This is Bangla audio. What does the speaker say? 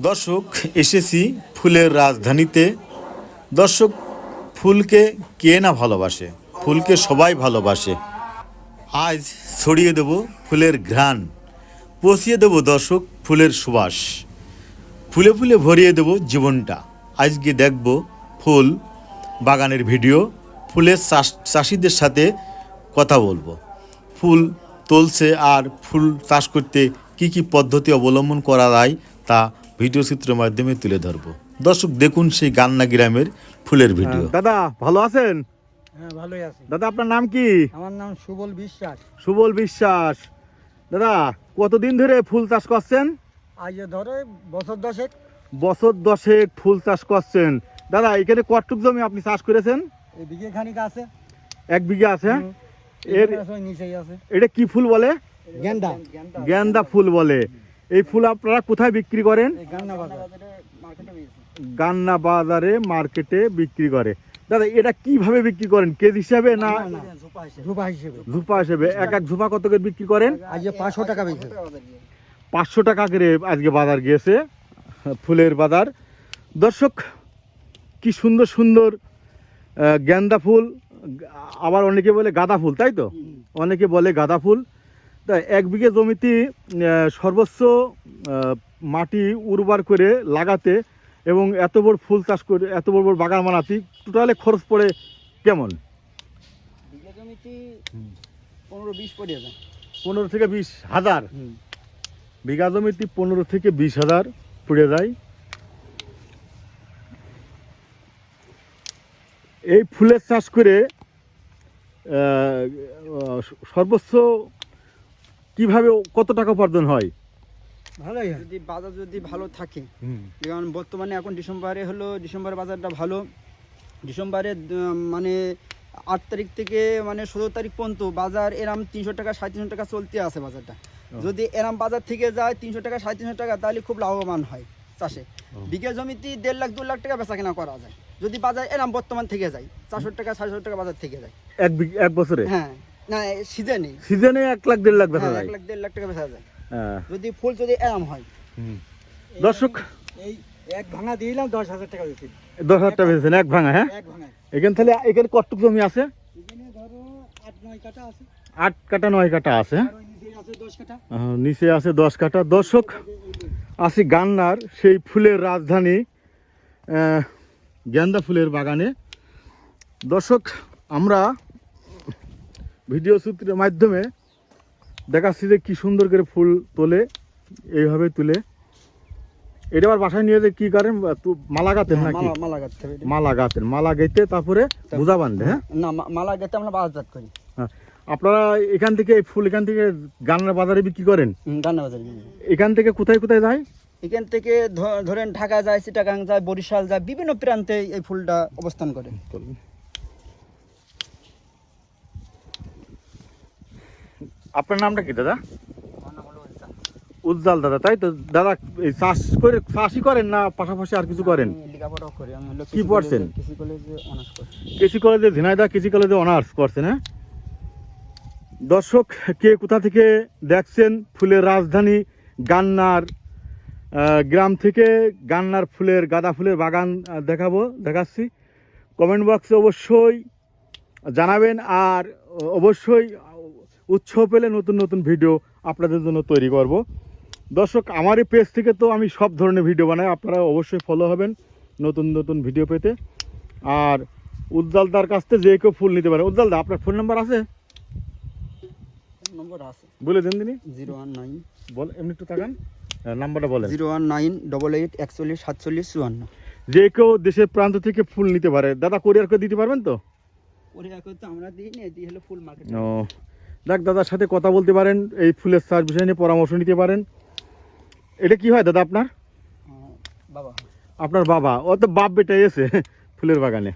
দর্শক, এসেছি ফুলের রাজধানীতে। দর্শক, ফুলকে কে না ভালোবাসে? ফুলকে সবাই ভালোবাসে। আজ ছড়িয়ে দেব ফুলের ঘ্রাণ। পচিয়ে দেব দর্শক, ফুলের সুবাস। ফুলে ফুলে ভরিয়ে দেব জীবনটা। আজকে দেখব ফুল বাগানের ভিডিও। ফুলের চাষ চাষিদের সাথে কথা বলব। ফুল তুলছে আর ফুল চাষ করতে কি কি পদ্ধতি অবলম্বন করা যায় তা ভিডিও চিত্রের মাধ্যমে তুলে ধরবো। দর্শক দেখুন সেই গান্না গ্রামের ফুলের ভিডিও। দাদা ভালো আছেন? হ্যাঁ ভালোই আছি। দাদা আপনার নাম কি? আমার নাম সুবল বিশ্বাস। সুবল বিশ্বাস। দাদা কতদিন ধরে ফুল চাষ করছেন? আজ ধরো বছর দশেক। বছর দশেক ফুল চাষ করছেন। দাদা এখানে কতটুক জমি আপনি চাষ করেছেন? এই বিঘে খানিক আছে। এক বিঘা আছে। এর নিচেই আছে। এটা কি ফুল বলে? গেন্দা। গেন্দা ফুল বলে। এই ফুল আপনারা কোথায় বিক্রি করেন? গান্না বাজারে। মার্কেটে বিক্রি করে। দাদা এটা কীভাবে বিক্রি করেন? কেজি হিসাবে না ঝুপা হিসেবে। ঝুপা হিসেবে। এক এক ঝুপা কত করে বিক্রি করেন? আজ পাঁচশো টাকা পাঁচশো টাকা করে আজকে বাজার গিয়েছে ফুলের বাজার। দর্শক কি সুন্দর সুন্দর গেন্দা ফুল আবার অনেকে বলে গাঁদা ফুল তাই তো? অনেকে বলে গাঁদা ফুল। তা এক বিঘে জমিতে সর্বোচ্চ মাটি উর্বর করে লাগাতে এবং এত বড় ফুল চাষ করে এত বড় বড় বাগান বানাতে টোটালে খরচ পড়ে কেমন? বিঘে জমিতে পনেরো বিশ পড়ে যায়। পনেরো থেকে বিশ হাজার। বিঘা জমিতে পনেরো থেকে বিশ হাজার পড়ে যায়। এই ফুলের চাষ করে সর্বোচ্চ কীভাবে কত টাকা উপার্জন হয়? ভালোই যদি বাজার যদি ভালো থাকে যেমন বর্তমানে এখন ডিসেম্বরে হলো ডিসেম্বর বাজারটা ভালো। ডিসেম্বরে মানে আট তারিখ থেকে মানে ষোলো তারিখ পর্যন্ত বাজার এরাম তিনশো টাকা সাড়ে তিনশো টাকা চলতে আছে বাজারটা। যদি এরাম বাজার থেকে যায় তিনশো টাকা সাড়ে তিনশো টাকা তাহলে খুব লাভবান হয় চাষে। বিঘা জমিতে দেড় লাখ দু লাখ টাকা বেচা কেনা করা যায়। যদি বাজার এরাম বর্তমান থেকে যায় চারশো টাকা সাড়ে টাকা বাজার থেকে যায়। এক বিঘ- এক বছরে? হ্যাঁ। না সিজনে সিজনে এক লাখ দেড় লাখ বেচা হ্যাঁ যায়। এক লাখ দেড় লাখ টাকা বেচা যায়। হ্যাঁ। যদি ফুল যদি এরাম হয়। দর্শক। এই এক ভাঙা দিলাম দশ হাজার টাকা বেশি দশ হাজার টাকা বেচেছেন এক ভাঙা হ্যাঁ? এক ভাঙা এখানে তাহলে এখানে কতটুক জমি আছে? এখানে ধরো আট নয় কাটা আছে। আট কাটা নয় কাটা আছে হ্যাঁ? নিচে আছে দশ কাটা দর্শক আছি গান্নার সেই ফুলের রাজধানী গেন্দা ফুলের বাগানে। দর্শক আমরা ভিডিও সূত্রের মাধ্যমে দেখাচ্ছি যে কি সুন্দর করে ফুল তোলে এইভাবে তুলে। এটা আবার বাসায় নিয়ে যে কি করেন? মালা গাতেন নাকি? মালা এটা। মালা গাতেন মালা গেতে তারপরে বোঝা বান্ধে হ্যাঁ? না মালা গেতে আমরা বাজারজাত করি। আপনারা এখান থেকে ফুল এখান থেকে গান্নার বাজারে বিক্রি করেন? গান্না বাজার এখান থেকে কোথায় কোথায় যায়? এখান থেকে ধরেন ঢাকা যায় চিটাগাং যায় বরিশাল যায় বিভিন্ন প্রান্তে এই ফুলটা অবস্থান করে। আপনার নামটা কি দাদা? উজ্জ্বল। দাদা তাই তো? দাদা এই চাষ করে চাষই করেন না পাশাপাশি আর কিছু করেন? কি পড়ছেন? কৃষি কলেজে ঝিনাইদা কৃষি কলেজে অনার্স করছেন হ্যাঁ? দর্শক কে কোথা থেকে দেখছেন ফুলের রাজধানী গান্নার গ্রাম থেকে গান্নার ফুলের গাঁদা ফুলের বাগান দেখাবো দেখাচ্ছি। কমেন্ট বক্সে অবশ্যই জানাবেন আর অবশ্যই উৎসাহ পেলে নতুন নতুন ভিডিও আপনাদের জন্য তৈরি করব। দর্শক আমার এই পেজ থেকে তো আমি সব ধরনের ভিডিও বানাই। আপনারা অবশ্যই ফলো হবেন নতুন নতুন ভিডিও পেতে। আর উজ্জ্বলদার কাছ থেকে যে কেউ ফুল নিতে পারে। উজ্জ্বলদা আপনার ফোন নাম্বার আছে? নম্বর আছে। বলে দেন তিনি। Zero one nine. বল এমনি একটু তাকান। হ্যাঁ, নাম্বারটা বলেন। Zero one nine double eight একচল্লিশ সাতচল্লিশ চুয়ান্ন। যে কেউ দেশের প্রান্ত থেকে ফুল নিতে পারে। দাদা কোরিয়ার করে দিতে পারবেন তো? ওরে এখন তো আমরা দিই না দিই হলো ফুল মার্কেট ও দেখ দাদার সাথে কথা বলতে পারেন এই ফুলের চাষ বিষয় নিয়ে পরামর্শ নিতে পারেন। এটা কি হয় দাদা আপনার? বাবা। আপনার বাবা? ও তো বাপ বেটা এসে ফুলের বাগানে।